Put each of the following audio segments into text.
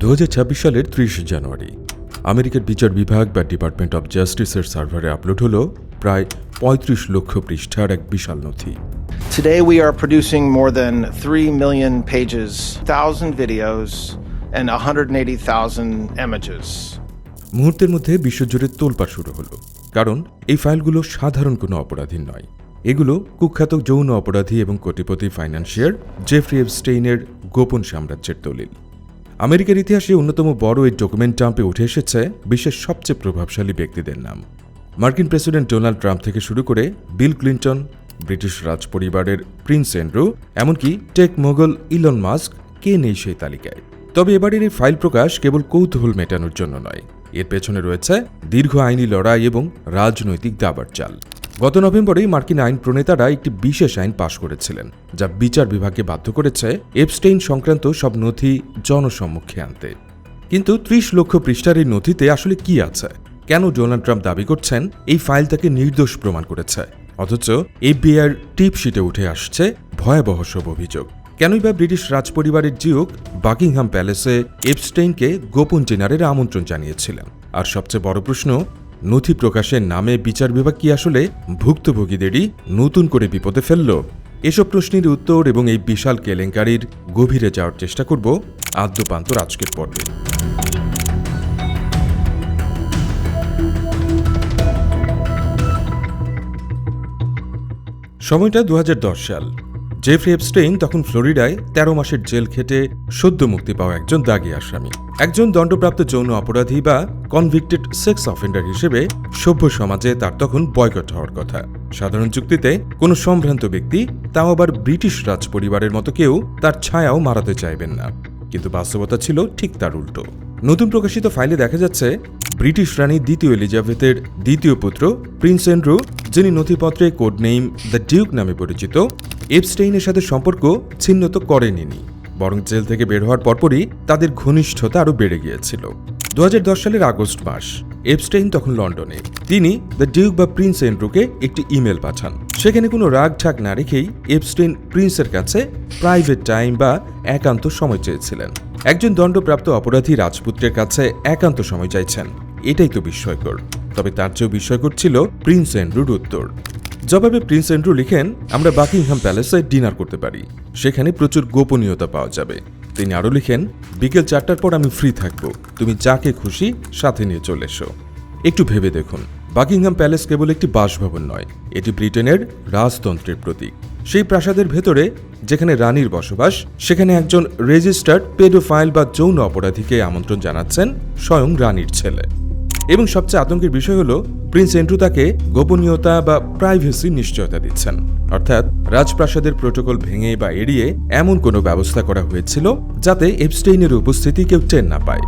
দু হাজার ছাব্বিশ সালের ত্রিশ জানুয়ারি আমেরিকার বিচার বিভাগ বা ডিপার্টমেন্ট অব জাস্টিসের সার্ভারে আপলোড হলো প্রায় পঁয়ত্রিশ লক্ষ পৃষ্ঠার এক বিশাল নথি। Today, we are producing more than 3 million pages, 1,000 videos, and 180,000 images. মুহূর্তের মধ্যে বিশ্বজুড়ে তোলপাড় শুরু হলো কারণ এই ফাইলগুলো সাধারণ কোনো অপরাধী নয়। এগুলো কুখ্যাত যৌন অপরাধী এবং কোটিপতি ফাইন্যান্সিয়ার জেফ্রি এপস্টেইনের গোপন সাম্রাজ্যের দলিল। আমেরিকার ইতিহাসে অন্যতম বড় এই ডকুমেন্ট ট্রাম্পে উঠে এসেছে বিশ্বের সবচেয়ে প্রভাবশালী ব্যক্তিদের নাম। মার্কিন প্রেসিডেন্ট ডোনাল্ড ট্রাম্প থেকে শুরু করে বিল ক্লিন্টন, ব্রিটিশ রাজ পরিবারের প্রিন্স এন্ড্রু এমনকি টেক মোগল ইলন মাস্ক, কে নেই সেই তালিকায়। তবে এবারের এই ফাইল প্রকাশ কেবল কৌতূহল মেটানোর জন্য নয়। এর পেছনে রয়েছে দীর্ঘ আইনি লড়াই এবং রাজনৈতিক দাবার চাল গত নভেম্বরেই মার্কিন আইন প্রণেতারা একটি বিশেষ আইন পাশ করেছিলেন, যা বিচার বিভাগকে বাধ্য করেছে এপস্টেইন সংক্রান্ত সব নথি জনসম্মুখে আনতে। কিন্তু ত্রিশ লক্ষ পৃষ্ঠার এই নথিতে আসলে কি আছে? কেন ডোনাল্ড ট্রাম্প দাবি করছেন এই ফাইল তাকে নির্দোষ প্রমাণ করেছে? অথচ এফবিআইয়ের টিপ শিটে উঠে আসছে ভয়াবহ সব অভিযোগ। কেনই বা ব্রিটিশ রাজপরিবারের জিওক বাকিংহাম প্যালেসে এপস্টেইনকে গোপন জেনারের আমন্ত্রণ জানিয়েছিলেন। আর সবচেয়ে বড় প্রশ্ন নথি প্রকাশের নামে বিচার বিভাগ কি আসলে ভুক্তভোগীদেরই নতুন করে বিপদে ফেলল? এসব প্রশ্নের উত্তর এবং এই বিশাল কেলেঙ্কারির গভীরে যাওয়ার চেষ্টা করব আদ্যপান্তর আজকের পর্বে। সময়টা দু হাজার দশ সাল। জেফ্রি এপস্টেইন তখন ফ্লোরিডায় তেরো মাসের জেল খেটে সদ্য মুক্তি পাওয়া একজন দাগি আসামি। একজন দণ্ডপ্রাপ্ত যৌন অপরাধী বা কনভিক্টেড সেক্স অফেন্ডার হিসেবে সভ্য সমাজে তার তখন বয়কট হওয়ার কথা। সাধারণ চুক্তিতে কোনো সম্ভ্রান্ত ব্যক্তি, তাও আবার ব্রিটিশ রাজ পরিবারের মতো কেউ তার ছায়াও মারাতে চাইবেন না। কিন্তু বাস্তবতা ছিল ঠিক তার উল্টো। নতুন প্রকাশিত ফাইলে দেখা যাচ্ছে, ব্রিটিশ রানী দ্বিতীয় এলিজাবেথের দ্বিতীয় পুত্র প্রিন্স এন্ড্রু, যিনি নথিপত্রে কোড নেইম দ্য ডিউক নামে পরিচিত এপস্টেইনের সাথে সম্পর্ক ছিন্ন তো করেনি বরং জেল থেকে বের হওয়ার পরপরই তাদের ঘনিষ্ঠতা আরও বেড়ে গিয়েছিল। দু হাজার দশ সালের আগস্ট মাস এপস্টেইন তখন লন্ডনে। তিনি দ্য ডিউক বা প্রিন্স এন্ড্রুকে একটি ইমেল পাঠান। সেখানে কোনো রাগ ঠাক না রেখেই এপস্টেইন প্রিন্সের কাছে প্রাইভেট টাইম বা একান্ত সময় চেয়েছিলেন। একজন দণ্ডপ্রাপ্ত অপরাধী রাজপুত্রের কাছে একান্ত সময় চাইছেন। এটাই তো বিস্ময়কর। তবে তার চেয়েও বিস্ময়কর ছিল প্রিন্স এন্ড্রুর উত্তর। জবাবে প্রিন্স এন্ড্রু লিখেন, আমরা বাকিংহাম প্যালেসে ডিনার করতে পারি। সেখানে প্রচুর গোপনীয়তা পাওয়া যাবে। তিনি আরও লিখেন, বিকেল চারটার পর আমি ফ্রি থাকব। তুমি যাকে খুশি সাথে নিয়ে চলে এসো। একটু ভেবে দেখুন, বাকিংহাম প্যালেস কেবল একটি বাসভবন নয়, এটি ব্রিটেনের রাজতন্ত্রের প্রতীক। সেই প্রাসাদের ভেতরে, যেখানে রানীর বসবাস, সেখানে একজন রেজিস্টার্ড পেডোফাইল বা যৌন অপরাধীকে আমন্ত্রণ জানাচ্ছেন স্বয়ং রানীর ছেলে। এবং সবচেয়ে আতঙ্কের বিষয় হলো, প্রিন্স এন্ড্রু তাকে গোপনীয়তা বা প্রাইভেসির নিশ্চয়তা দিচ্ছেন। অর্থাৎ রাজপ্রাসাদের প্রোটোকল ভেঙে বা এড়িয়ে এমন কোনো ব্যবস্থা করা হয়েছিল যাতে এপস্টেইনের উপস্থিতি কেউ টের না পায়।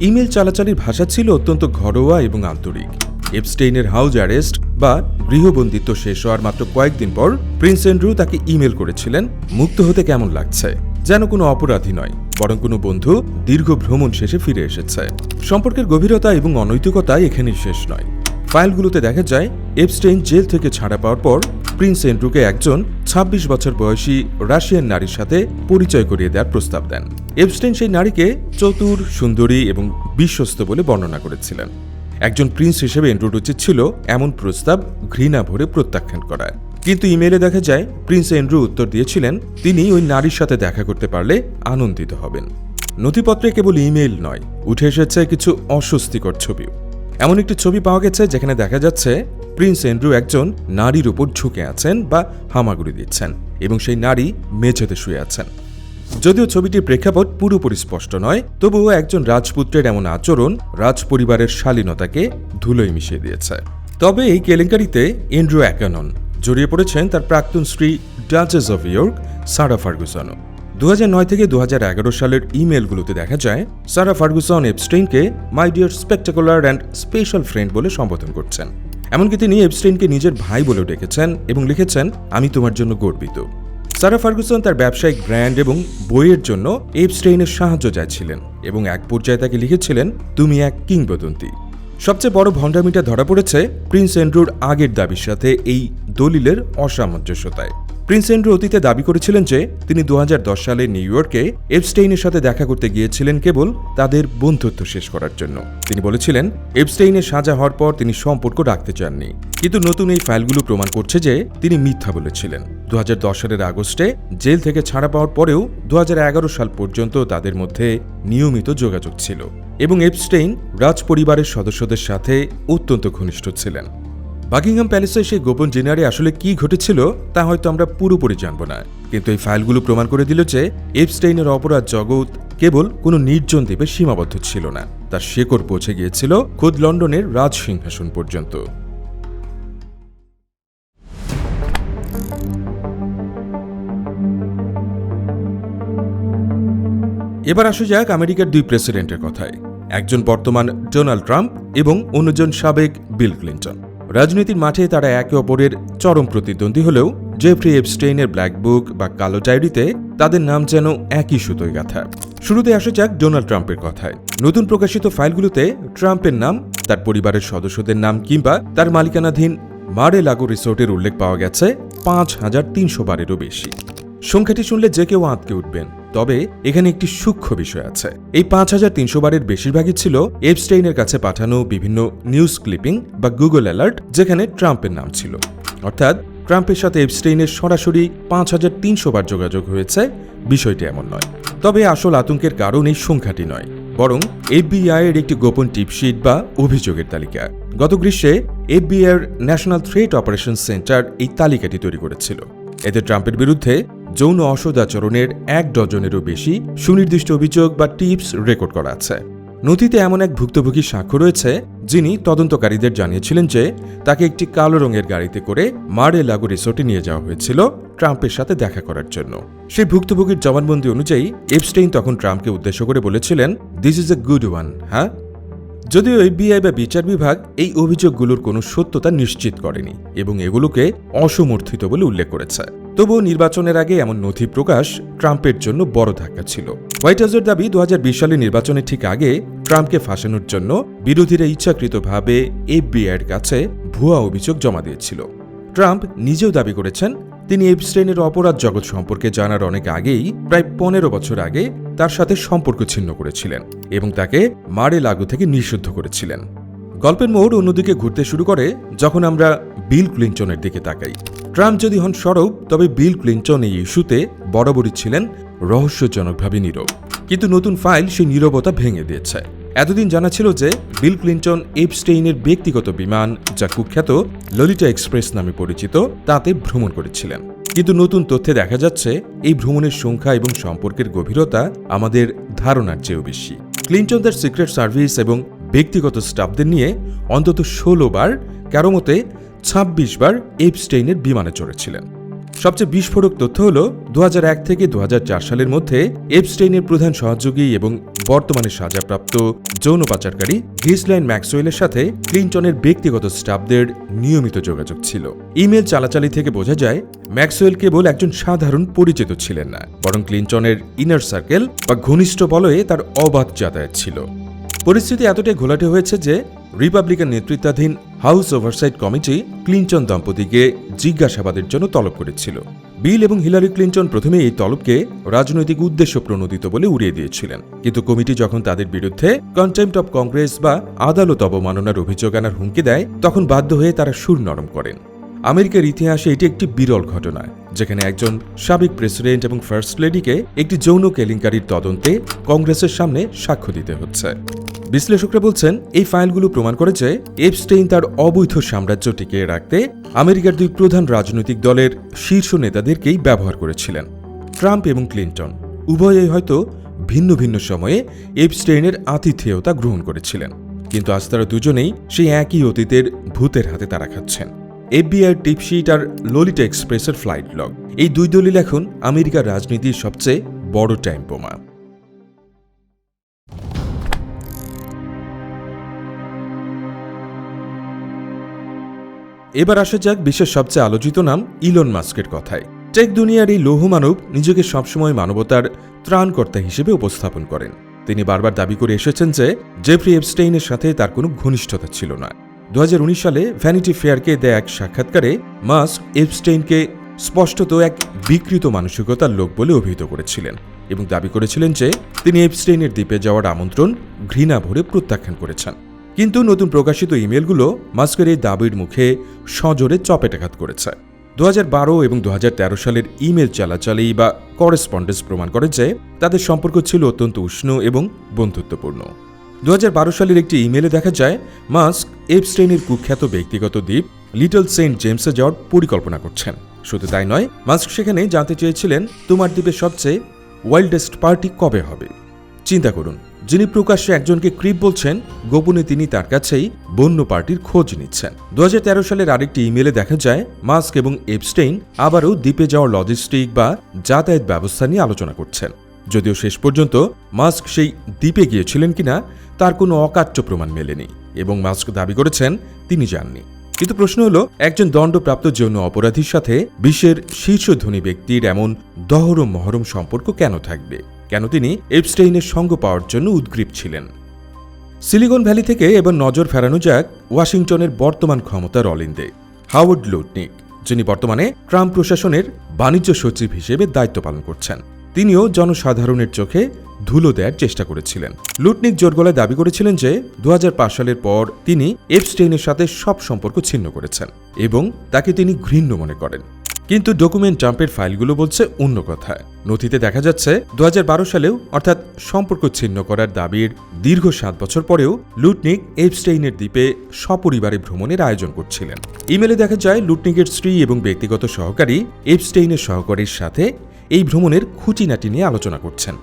ইমেল চালাচালির ভাষা ছিল অত্যন্ত ঘরোয়া এবং আন্তরিক। এপস্টেইনের হাউজ অ্যারেস্ট বা গৃহবন্দিত্ব শেষ হওয়ার মাত্র কয়েকদিন পর প্রিন্স এন্ড্রু তাকে ইমেল করেছিলেন, মুক্ত হতে কেমন লাগছে? যেন কোনো অপরাধী নয়। বরং কোনো বন্ধু দীর্ঘ ভ্রমণ শেষে ফিরে এসেছে। সম্পর্কের গভীরতা এবং অনৈতিকতা এখানেই শেষ নয়। ফাইলগুলোতে দেখা যায়, এপস্টেইন জেল থেকে ছাড়া পাওয়ার পর প্রিন্স এন্ড্রুকে একজন ২৬ বছর বয়সী রাশিয়ান নারীর সাথে পরিচয় করিয়ে দেওয়ার প্রস্তাব দেন। এপস্টেইন সেই নারীকে চতুর, সুন্দরী এবং বিশ্বস্ত বলে বর্ণনা করেছিলেন। একজন প্রিন্স হিসেবে এন্ড্রুর উচিত ছিল এমন প্রস্তাব ঘৃণা ভরে প্রত্যাখ্যান করা। কিন্তু ইমেলে দেখা যায়, প্রিন্স এন্ড্রু উত্তর দিয়েছিলেন তিনি ওই নারীর সাথে দেখা করতে পারলে আনন্দিত হবেন। নথিপত্রে কেবল ইমেল নয়, উঠে এসেছে কিছু অস্বস্তিকর ছবিও। এমন একটি ছবি পাওয়া গেছে যেখানে দেখা যাচ্ছে, প্রিন্স এন্ড্রু একজন নারীর উপর ঝুঁকে আছেন বা হামাগুড়ি দিচ্ছেন এবং সেই নারী মেঝেতে শুয়ে আছেন। যদিও ছবিটির প্রেক্ষাপট পুরোপুরি স্পষ্ট নয়, তবুও একজন রাজপুত্রের এমন আচরণ রাজপরিবারের শালীনতাকে ধুলোয় মিশিয়ে দিয়েছে। তবে এই কেলেঙ্কারিতে এন্ড্রু একা নন জড়িয়ে পড়েছেন তার প্রাক্তন স্ত্রী ডাচেস অফ ইয়র্ক, সারা ফার্গুসনও দু নয় থেকে দু হাজার এগারো সালের ইমেলগুলোতে দেখা যায়, Sarah Ferguson এপস্টেইনকে my dear spectacular and special friend বলে সম্বোধন করছেন। এমনকি তিনি এপস্টেইনকে নিজের ভাই বলেও ডেকেছেন এবং লিখেছেন, আমি তোমার জন্য গর্বিত। সারা ফার্গুসন তার ব্যবসায়িক ব্র্যান্ড এবং বইয়ের জন্য এপস্টেইনের সাহায্য চাইছিলেন এবং এক পর্যায়ে তাকে লিখেছিলেন, তুমি এক কিংবদন্তি। সবচেয়ে বড় ভণ্ডামিটা ধরা পড়েছে প্রিন্স অ্যান্ড্রুর আগের দাবির সাথে এই দলিলের অসামঞ্জস্যতায়। প্রিন্স অ্যান্ড্রু অতীতে দাবি করেছিলেন যে তিনি দু হাজার দশ সালে নিউ ইয়র্কে এপস্টেইনের সাথে দেখা করতে গিয়েছিলেন কেবল তাদের বন্ধুত্ব শেষ করার জন্য। তিনি বলেছিলেন এপস্টেইনের সাজা হওয়ার পর তিনি সম্পর্ক রাখতে চাননি। কিন্তু নতুন এই ফাইলগুলো প্রমাণ করছে যে তিনি মিথ্যা বলেছিলেন। দু হাজার দশ সালের আগস্টে জেল থেকে ছাড়া পাওয়ার পরেও দু হাজার এগারো সাল পর্যন্ত তাদের মধ্যে নিয়মিত যোগাযোগ ছিল এবং এপস্টেইন রাজ পরিবারের সদস্যদের সাথে অত্যন্ত ঘনিষ্ঠ ছিলেন। বাকিংহাম প্যালেসে সেই গোপন ডিনারে আসলে কি ঘটেছিল, তা হয়তো আমরা পুরোপুরি জানব না। কিন্তু এই ফাইলগুলো প্রমাণ করে দিল যে, এপস্টেইনের অপরাধ জগৎ কেবল কোনো নির্জন দ্বীপে সীমাবদ্ধ ছিল না। তার শেকড় পৌঁছে গিয়েছিল খোদ লন্ডনের রাজ সিংহাসন পর্যন্ত। এবার আসা যাক আমেরিকার দুই প্রেসিডেন্টের কথায়। একজন বর্তমান ডোনাল্ড ট্রাম্প এবং অন্যজন সাবেক বিল ক্লিন্টন। রাজনীতির মাঠে তারা একে অপরের চরম প্রতিদ্বন্দ্বী হলেও জেফ্রি এপস্টেইনের ব্ল্যাক বুক বা কালো ডায়েরিতে তাদের নাম যেন একই সুতোয় গাথা। শুরুতে আসা যাক ডোনাল্ড ট্রাম্পের কথায়। নতুন প্রকাশিত ফাইলগুলোতে ট্রাম্পের নাম, তার পরিবারের সদস্যদের নাম কিংবা তার মালিকানাধীন মারে লাগো রিসোর্টের উল্লেখ পাওয়া গেছে পাঁচ হাজার তিনশো বারেরও বেশি। সংখ্যাটি শুনলে যে কেউ আঁতকে উঠবেন। তবে এখানে একটি সূক্ষ্ম বিষয় আছে। এই পাঁচ হাজার তিনশো বারের বেশিরভাগই ছিল এপস্টেইনের কাছে পাঠানো বিভিন্ন নিউজ ক্লিপিং বা গুগল অ্যালার্ট যেখানে ট্রাম্পের নাম ছিল। অর্থাৎ ট্রাম্পের সাথে এপস্টেইনের সরাসরি পাঁচ হাজার তিনশো বার যোগাযোগ হয়েছে, বিষয়টি এমন নয়। তবে আসল আতঙ্কের কারণ এই সংখ্যাটি নয়, বরং এফবিআই এর একটি গোপন টিপশিট বা অভিযোগের তালিকা। গত গ্রীষ্মে এফবিআই এর ন্যাশনাল থ্রেট অপারেশন সেন্টার এই তালিকাটি তৈরি করেছিল। এতে ট্রাম্পের বিরুদ্ধে যৌন অসদাচরণের এক ডজনেরও বেশি সুনির্দিষ্ট অভিযোগ বা টিপস রেকর্ড করা আছে। নথিতে এমন এক ভুক্তভোগী সাক্ষ্য রয়েছে, যিনি তদন্তকারীদের জানিয়েছিলেন যে তাকে একটি কালো রঙের গাড়িতে করে মারে লাগু রিসোর্টে নিয়ে যাওয়া হয়েছিল ট্রাম্পের সাথে দেখা করার জন্য। সেই ভুক্তভোগীর জবানবন্দি অনুযায়ী, এপস্টেইন তখন ট্রাম্পকে উদ্দেশ্য করে বলেছিলেন this is a good one হ্যাঁ? যদিও এফবিআই বা বিচার বিভাগ এই অভিযোগগুলোর কোনো সত্যতা নিশ্চিত করেনি এবং এগুলোকে অসমর্থিত বলে উল্লেখ করেছে। তবুও নির্বাচনের আগে এমন নথি প্রকাশ ট্রাম্পের জন্য বড় ধাক্কা ছিল। হোয়াইট হাউসের দাবি দু হাজার বিশ সালে নির্বাচনের ঠিক আগে ট্রাম্পকে ফাঁসানোর জন্য বিরোধীরা ইচ্ছাকৃতভাবে এফবিআইয়ের কাছে ভুয়া অভিযোগ জমা দিয়েছিল। ট্রাম্প নিজেও দাবি করেছেন তিনি এপস্টেইনের অপরাধ জগৎ সম্পর্কে জানার অনেক আগেই, প্রায় পনেরো বছর আগে, তার সাথে সম্পর্ক ছিন্ন করেছিলেন এবং তাকে মারে লাগু থেকে নিষিদ্ধ করেছিলেন। গল্পের মোড় অন্যদিকে ঘুরতে শুরু করে যখন আমরা বিল ক্লিনটনের দিকে তাকাই। ট্রাম্প যদি হন সরব, তবে বিল ক্লিনটন এই ইস্যুতে বরাবরই ছিলেন রহস্যজনকভাবে নীরব। কিন্তু নতুন ফাইল সেই নীরবতা ভেঙে দিয়েছে। এতদিন জানা ছিল যে বিল ক্লিন্টন এপস্টেইনের ব্যক্তিগত বিমান যা কুখ্যাত ললিটা এক্সপ্রেস নামে পরিচিত, তাতে ভ্রমণ করেছিলেন। কিন্তু নতুন তথ্যে দেখা যাচ্ছে, এই ভ্রমণের সংখ্যা এবং সম্পর্কের গভীরতা আমাদের ধারণার চেয়েও বেশি। ক্লিন্টন তার সিক্রেট সার্ভিস এবং ব্যক্তিগত স্টাফদের নিয়ে অন্তত ষোলো বার, কারও মতে ছাব্বিশ বার এপস্টেইনের বিমানে চড়েছিলেন। সবচেয়ে বিস্ফোরক তথ্য হল দু হাজার এক থেকে দু হাজার চার সালের মধ্যে এপস্টেইনের প্রধান সহযোগী এবং বর্তমানে সাজাপ্রাপ্ত যৌন পাচারকারী গিসলাইন ম্যাক্সওয়েলের সাথে ক্লিন্টনের ব্যক্তিগত স্টাফদের নিয়মিত যোগাযোগ ছিল। ইমেল চালাচালি থেকে বোঝা যায়, ম্যাক্সওয়েল কেবল একজন সাধারণ পরিচিত ছিলেন না, বরং ক্লিন্টনের ইনার সার্কেল বা ঘনিষ্ঠ বলয়ে তার অবাধ যাতায়াত ছিল। পরিস্থিতি এতটাই ঘোলাটে হয়েছে যে রিপাবলিকান নেতৃত্বাধীন হাউস ওভারসাইট কমিটি ক্লিন্টন দম্পতিকে জিজ্ঞাসাবাদের জন্য তলব করেছিল। বিল এবং হিলারি ক্লিন্টন প্রথমে এই তলবকে রাজনৈতিক উদ্দেশ্য প্রণোদিত বলে উড়িয়ে দিয়েছিলেন। কিন্তু কমিটি যখন তাদের বিরুদ্ধে কন্টেম্পট অব কংগ্রেস বা আদালত অবমাননার অভিযোগ আনার হুমকি দেয়, তখন বাধ্য হয়ে তারা সুর নরম করেন। আমেরিকার ইতিহাসে এটি একটি বিরল ঘটনা, যেখানে একজন সাবেক প্রেসিডেন্ট এবং ফার্স্ট লেডিকে একটি যৌন কেলেঙ্কারির তদন্তে কংগ্রেসের সামনে সাক্ষ্য দিতে হচ্ছে। বিশ্লেষকরা বলছেন, এই ফাইলগুলো প্রমাণ করে যে এপস্টেইন তার অবৈধ সাম্রাজ্য টিকিয়ে রাখতে আমেরিকার দুই প্রধান রাজনৈতিক দলের শীর্ষ নেতাদেরকেই ব্যবহার করেছিলেন, ট্রাম্প এবং ক্লিন্টন। উভয়েই হয়তো ভিন্ন ভিন্ন সময়ে এপস্টেইনের আতিথেয়তা গ্রহণ করেছিলেন, কিন্তু আজ তারা দুজনেই সেই একই অতীতের ভূতের হাতে তারা খাচ্ছেন। এফবিআই টিপশিট আর ললিটা এক্সপ্রেসের ফ্লাইট লগ। এই দুই দলিল এখন আমেরিকার রাজনীতির সবচেয়ে বড় টাইম বোমা। এবার আসা যাক বিশ্বের সবচেয়ে আলোচিত নাম ইলন মাস্কের কথায়। টেক দুনিয়ার এই লৌহ মানব নিজেকে সবসময় মানবতার ত্রাণকর্তা হিসেবে উপস্থাপন করেন। তিনি বারবার দাবি করে এসেছেন যে, জেফ্রি এপস্টেইনের সাথে তার কোনো ঘনিষ্ঠতা ছিল না। দু হাজার উনিশ সালে ভ্যানিটি ফেয়ারকে দেয়া এক সাক্ষাৎকারে মাস্ক এপস্টেইনকে স্পষ্টত এক বিকৃত মানসিকতার লোক বলে অভিহিত করেছিলেন এবং দাবি করেছিলেন যে, তিনি এপস্টেইনের দ্বীপে যাওয়ার আমন্ত্রণ ঘৃণা ভরে প্রত্যাখ্যান করেছেন। কিন্তু নতুন প্রকাশিত ইমেলগুলো মাস্কের এই দাবির মুখে সজোরে চপেটাঘাত করেছে। দু বারো এবং দু হাজার তেরো সালের ইমেল চালাচালি বা করেসপন্ডেন্স প্রমাণ করে যে তাদের সম্পর্ক ছিল অত্যন্ত উষ্ণ এবং বন্ধুত্বপূর্ণ। দু হাজার বারো সালের একটি ইমেলে দেখা যায়, মাস্ক এফ শ্রেণির কুখ্যাত ব্যক্তিগত দ্বীপ লিটল সেন্ট জেমসে যাওয়ার পরিকল্পনা করছেন। শুধু তাই নয়, মাস্ক সেখানে জানতে চেয়েছিলেন, তোমার দ্বীপের সবচেয়ে ওয়াইল্ডেস্ট পার্টি কবে হবে? চিন্তা করুন। যিনি প্রকাশ্যে একজনকে ক্রিপ বলছেন, গোপনে তিনি তার কাছেই বন্য পার্টির খোঁজ নিচ্ছেন। দু হাজার তেরো সালের আরেকটি ইমেলে দেখা যায়, মাস্ক এবং এপস্টেইন আবারও দ্বীপে যাওয়ার লজিস্টিক বা যাতায়াত ব্যবস্থা নিয়ে আলোচনা করছেন। যদিও শেষ পর্যন্ত মাস্ক সেই দ্বীপে গিয়েছিলেন কিনা, তার কোনো অকাট্য প্রমাণ মেলেনি এবং মাস্ক দাবি করেছেন তিনি যাননি কিন্তু প্রশ্ন হলো, একজন দণ্ডপ্রাপ্ত যৌন অপরাধীর সাথে বিশ্বের শীর্ষ ধনী ব্যক্তির এমন দহরম মহরম সম্পর্ক কেন থাকবে? কেন তিনি এপস্টেইনের সঙ্গ পাওয়ার জন্য উদ্গ্রীব ছিলেন। সিলিকন ভ্যালি থেকে এবার নজর ফেরানো যাক ওয়াশিংটনের বর্তমান ক্ষমতার অলিন্দে হাওয়ার্ড লুটনিক, যিনি বর্তমানে ট্রাম্প প্রশাসনের বাণিজ্য সচিব হিসেবে দায়িত্ব পালন করছেন। তিনিও জনসাধারণের চোখে ধুলো দেওয়ার চেষ্টা করেছিলেন। লুটনিক জোর গলায় দাবি করেছিলেন যে দু হাজার পাঁচ সালের পর তিনি এপস্টেইনের সাথে সব সম্পর্ক ছিন্ন করেছেন এবং তাকে তিনি ঘৃণ্য মনে করেন। কিন্তু ডকুমেন্ট জাম্পের ফাইলগুলো বলছে অন্য কথা নথিতে দেখা যাচ্ছে দু হাজার বারো সালেও, অর্থাৎ সম্পর্ক ছিন্ন করার দাবির দীর্ঘ সাত বছর পরেও লুটনিক এপস্টেইনের দ্বীপে সপরিবারে ভ্রমণের আয়োজন করছিলেন। ইমেলে দেখা যায়, লুটনিকের স্ত্রী এবং ব্যক্তিগত সহকারী এপস্টেইনের সহকারীর সাথে এই ভ্রমণের খুঁটিনাটি নিয়ে আলোচনা করছেন।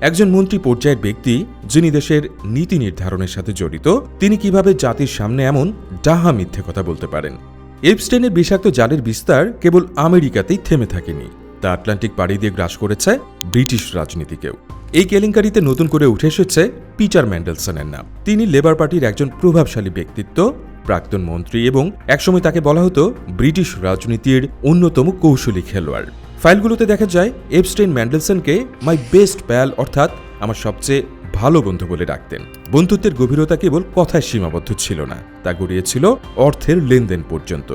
একজন মন্ত্রী পর্যায়ের ব্যক্তি, যিনি দেশের নীতি নির্ধারণের সাথে জড়িত, তিনি কীভাবে জাতির সামনে এমন ডাহা মিথ্যে কথা বলতে পারেন? এপস্টেনের বিষাক্ত জালের বিস্তার কেবল আমেরিকাতেই থেমে থাকেনি। তা আটলান্টিক পাড়ি দিয়ে গ্রাস করেছে ব্রিটিশ রাজনীতিকেও। এই কেলেঙ্কারিতে নতুন করে উঠে এসেছে পিটার ম্যান্ডেলসনের নাম। তিনি লেবার পার্টির একজন প্রভাবশালী ব্যক্তিত্ব, প্রাক্তন মন্ত্রী এবং একসময় তাকে বলা হতো ব্রিটিশ রাজনীতির অন্যতম কৌশলী খেলোয়াড়। ফাইলগুলোতে দেখা যায় এপস্টেইন ম্যান্ডেলসনকে মাই বেস্ট প্যাল অর্থাৎ আমার সবচেয়ে ভালো বন্ধু বলে ডাকতেন। বন্ধুত্বের গভীরতা কেবল কথায় সীমাবদ্ধ ছিল না, তা গড়িয়েছিল অর্থের লেনদেন পর্যন্ত।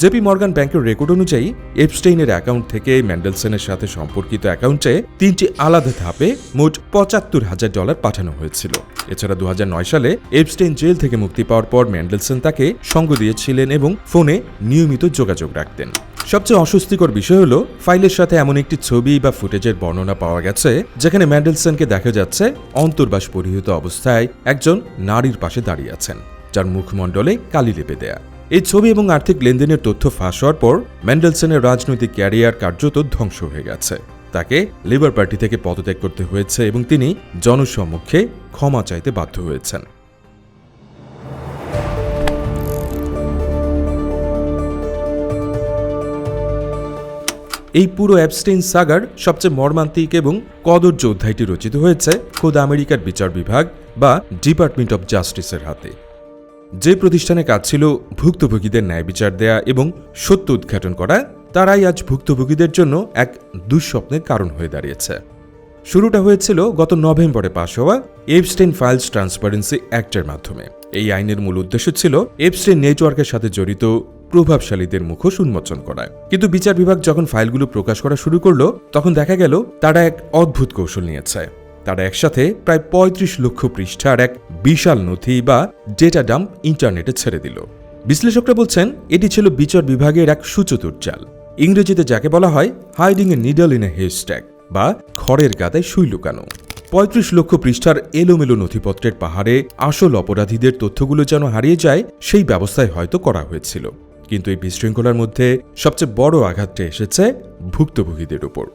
জেপি মর্গান ব্যাংকের রেকর্ড অনুযায়ী, এপস্টেইনের অ্যাকাউন্ট থেকে ম্যান্ডেলসনের সাথে সম্পর্কিত অ্যাকাউন্টে তিনটি আলাদা ধাপে মোট পঁচাত্তর হাজার ডলার পাঠানো হয়েছিল। এছাড়া দু হাজার নয় সালে এপস্টেইন জেল থেকে মুক্তি পাওয়ার পর ম্যান্ডেলসন তাকে সঙ্গ দিয়েছিলেন এবং ফোনে নিয়মিত যোগাযোগ রাখতেন। সবচেয়ে অস্বস্তিকর বিষয় হলো, ফাইলের সাথে এমন একটি ছবি বা ফুটেজের বর্ণনা পাওয়া গেছে, যেখানে ম্যান্ডেলসনকে দেখা যাচ্ছে অন্তর্বাস পরিহিত অবস্থায় একজন নারীর পাশে দাঁড়িয়ে আছেন, যার মুখমণ্ডলে কালি লেপে দেয়া। এই ছবি এবং আর্থিক লেনদেনের তথ্য ফাঁস হওয়ার পর, ম্যান্ডেলসনের রাজনৈতিক ক্যারিয়ার কার্যত ধ্বংস হয়ে গেছে। তাকে লেবার পার্টি থেকে পদত্যাগ করতে হয়েছে এবং তিনি জনসম্মুখে ক্ষমা চাইতে বাধ্য হয়েছেন। এই পুরো অ্যাবস্টেইন সাগার সবচেয়ে মর্মান্তিক এবং কদর্য অধ্যায়টি রচিত হয়েছে খোদ আমেরিকার বিচার বিভাগ বা ডিপার্টমেন্ট অব জাস্টিসের হাতে। যে প্রতিষ্ঠানে কাজ ছিল ভুক্তভোগীদের ন্যায় বিচার দেয়া এবং সত্য উদ্ঘাটন করা, তারাই আজ ভুক্তভোগীদের জন্য এক দুঃস্বপ্নের কারণ হয়ে দাঁড়িয়েছে। শুরুটা হয়েছিল গত নভেম্বরে পাশ হওয়া এপস্টেন ফাইলস ট্রান্সপারেন্সি অ্যাক্টের মাধ্যমে। এই আইনের মূল উদ্দেশ্য ছিল এপস্টেন নেটওয়ার্কের সাথে জড়িত প্রভাবশালীদের মুখোশ উন্মোচন করা কিন্তু বিচার বিভাগ যখন ফাইলগুলো প্রকাশ করা শুরু করল, তখন দেখা গেল তারা এক অদ্ভুত কৌশল নিয়েছে। তারা একসাথে প্রায় ৩৫ লক্ষ পৃষ্ঠার এক বিশাল নথি বা ডেটা ডাম্প ইন্টারনেটে ছেড়ে দিল। বিশ্লেষকরা বলছেন, এটি ছিল বিচার বিভাগের এক সুচতুর চাল। ইংরেজিতে যাকে বলা হয় hiding a needle in a haystack বা খড়ের গাদায় শুই লুকানো পঁয়ত্রিশ লক্ষ পৃষ্ঠার এলোমেলো নথিপত্রের পাহাড়ে আসল অপরাধীদের তথ্যগুলো যেন হারিয়ে যায়, সেই ব্যবস্থায় হয়তো করা হয়েছিল। কিন্তু এই বিশৃঙ্খলার মধ্যে সবচেয়ে বড় আঘাতটা এসেছে ভুক্তভোগীদের উপর।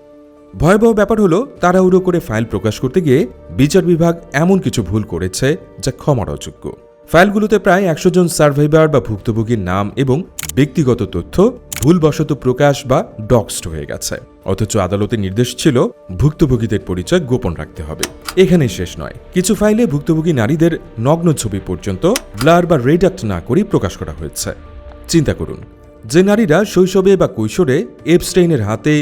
ভয়াবহ ব্যাপার হলো, তাড়াহুড়ো করে ফাইল প্রকাশ করতে গিয়ে বিচার বিভাগ এমন কিছু ভুল করেছে যা ক্ষমার অযোগ্য। ফাইলগুলোতে প্রায় একশো জন সার্ভাইভার বা ভুক্তভোগীর নাম এবং ব্যক্তিগত তথ্য ভুলবশত প্রকাশ বা ডক্সড হয়ে গেছে। অথচ আদালতের নির্দেশ ছিল, ভুক্তভোগীদের পরিচয় গোপন রাখতে হবে। এখানেই শেষ নয়। কিছু ফাইলে ভুক্তভোগী নারীদের নগ্ন ছবি পর্যন্ত ব্লার বা রেডাক্ট না করেই প্রকাশ করা হয়েছে। চিন্তা করুন। যে নারীরা শৈশবে বা কৈশোরে এপস্টেইনের হাতে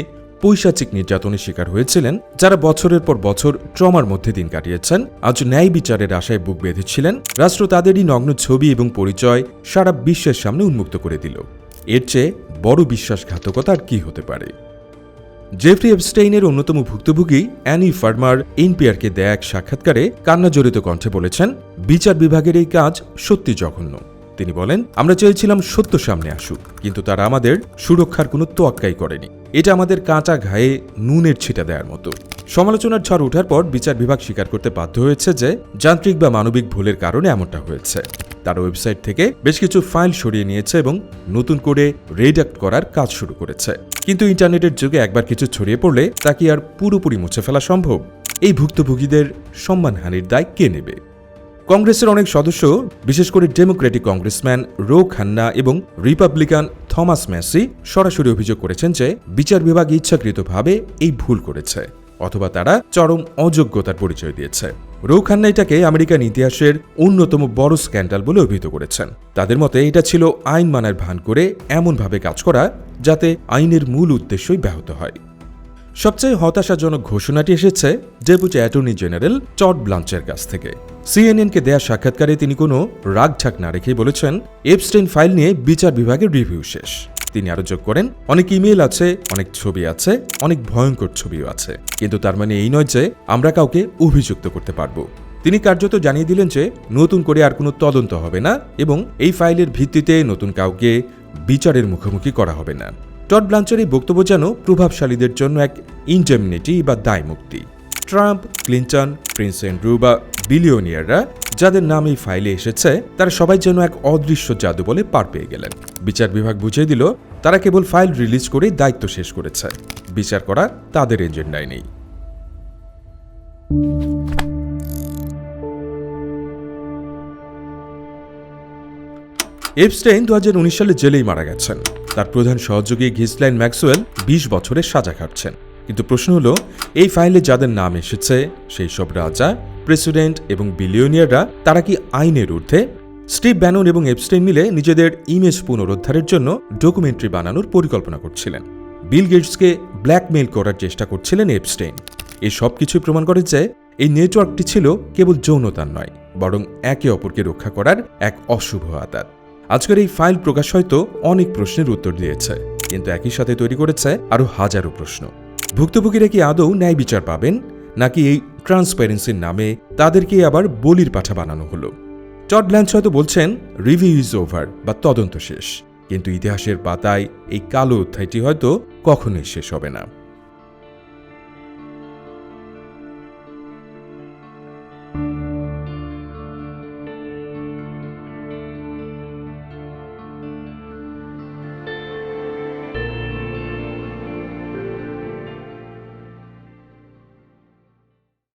পৈশাচিক নির্যাতনের শিকার হয়েছিলেন, যারা বছরের পর বছর ট্রমার মধ্যে দিন কাটিয়েছেন, আজ ন্যায় বিচারের আশায় বুক বেঁধেছিলেন, রাষ্ট্র তাদেরই নগ্ন ছবি এবং পরিচয় সারা বিশ্বের সামনে উন্মুক্ত করে দিল। এর চেয়ে বড় বিশ্বাসঘাতকতা আর কি হতে পারে? জেফরি এপস্টেইনের অন্যতম ভুক্তভোগী অ্যানি ফার্মার এনপিআরকে দেয়া এক সাক্ষাৎকারে কান্নাজড়িত কণ্ঠে বলেছেন, বিচার বিভাগের এই কাজ সত্যি জঘন্য। তিনি বলেন, আমরা চেয়েছিলাম সত্য সামনে আসুক, কিন্তু তারা আমাদের সুরক্ষার কোনো তোয়াক্কাই করেনি। এটা আমাদের কাঁচা ঘায়ে নুনের ছিটা দেওয়ার মতো। সমালোচনার ঝড় ওঠার পর বিচার বিভাগ স্বীকার করতে বাধ্য হয়েছে যে, যান্ত্রিক বা মানবিক ভুলের কারণে এমনটা হয়েছে। তার ওয়েবসাইট থেকে বেশ কিছু ফাইল সরিয়ে নিয়েছে এবং নতুন করে রেডাক্ট করার কাজ শুরু করেছে। কিন্তু ইন্টারনেটের যুগে একবার কিছু ছড়িয়ে পড়লে তা কি আর পুরোপুরি মুছে ফেলা সম্ভব? এই ভুক্তভোগীদের সম্মানহানির দায় কে নেবে? কংগ্রেসের অনেক সদস্য, বিশেষ করে ডেমোক্রেটিক কংগ্রেসম্যান রো খান্না এবং রিপাবলিকান থমাস ম্যাসি, সরাসরি অভিযোগ করেছেন যে বিচার বিভাগ ইচ্ছাকৃতভাবে এই ভুল করেছে অথবা তারা চরম অযোগ্যতার পরিচয় দিয়েছে। রো খান্না এটাকে আমেরিকান ইতিহাসের অন্যতম বড় স্ক্যান্ডাল বলে অভিহিত করেছেন। তাদের মতে এটা ছিল আইন মানার ভান করে এমনভাবে কাজ করা যাতে আইনের মূল উদ্দেশ্যই ব্যাহত হয়। সবচেয়ে হতাশাজনক ঘোষণাটি এসেছে ডেপুটি অ্যাটর্নি জেনারেল টড ব্লাঞ্চের কাছ থেকে। সিএনএনকে দেয়া সাক্ষাৎকারে তিনি কোনো রাগঢাক না রেখেই বলেছেন এপস্টেন ফাইল নিয়ে বিচার বিভাগের রিভিউ শেষ। তিনি আরও যোগ করেন, অনেক ইমেল আছে, অনেক ছবি আছে, অনেক ভয়ঙ্কর ছবিও আছে। কিন্তু তার মানে এই নয় যে আমরা কাউকে অভিযুক্ত করতে পারব। তিনি কার্যত জানিয়ে দিলেন যে নতুন করে আর কোনো তদন্ত হবে না এবং এই ফাইলের ভিত্তিতে নতুন কাউকে বিচারের মুখোমুখি করা হবে না। টড ব্লাঞ্চের এই বক্তব্য যেন প্রভাবশালীদের জন্য এক ইনজেমনিটি বা দায় মুক্তি। ট্রাম্প, ক্লিন্টন, প্রিন্স অ্যান্ড্রু বা বিলিয়নিয়াররা যাদের নাম এই ফাইলে এসেছে, তারা সবাই যেন এক অদৃশ্য জাদু বলে পার পেয়ে গেলেন। বিচার বিভাগ বুঝিয়ে দিল, তারা কেবল ফাইল রিলিজ করে দায়িত্ব শেষ করেছে। বিচার করা তাদের এজেন্ডায় নেই। এপস্টেইন দু সালে জেলেই মারা গেছেন। তার প্রধান সহযোগী ঘিসলাইন ম্যাক্সওয়েল বিশ বছরের সাজা খাটছেন কিন্তু প্রশ্ন হলো, এই ফাইলে যাদের নাম এসেছে, সেই সব রাজা, প্রেসিডেন্ট এবং বিলিয়নিয়াররা তারা কি আইনের ঊর্ধ্বে? স্টিভ ব্যানন এবং এপস্টেইন মিলে নিজেদের ইমেজ পুনরুদ্ধারের জন্য ডকুমেন্টারি বানানোর পরিকল্পনা করছিলেন। বিল গেটসকে ব্ল্যাকমেইল করার চেষ্টা করছিলেন এপস্টেইন। এই সব কিছুই প্রমাণ করে যে, এই নেটওয়ার্কটি ছিল কেবল যৌনতার নয়, বরং একে অপরকে রক্ষা করার এক অশুভ আতাত আজকের এই ফাইল প্রকাশ হয়তো অনেক প্রশ্নের উত্তর দিয়েছে, কিন্তু একই সাথে তৈরি করেছে আরও হাজারো প্রশ্ন। ভুক্তভোগীরা কি আদৌ ন্যায় বিচার পাবেন, নাকি এই ট্রান্সপারেন্সির নামে তাদেরকে আবার বলির পাঠা বানানো হলো? টড ব্ল্যান্স হয়তো বলছেন রিভিউ ইজ ওভার বা তদন্ত শেষ কিন্তু ইতিহাসের পাতায় এই কালো অধ্যায়টি হয়তো কখনোই শেষ হবে না।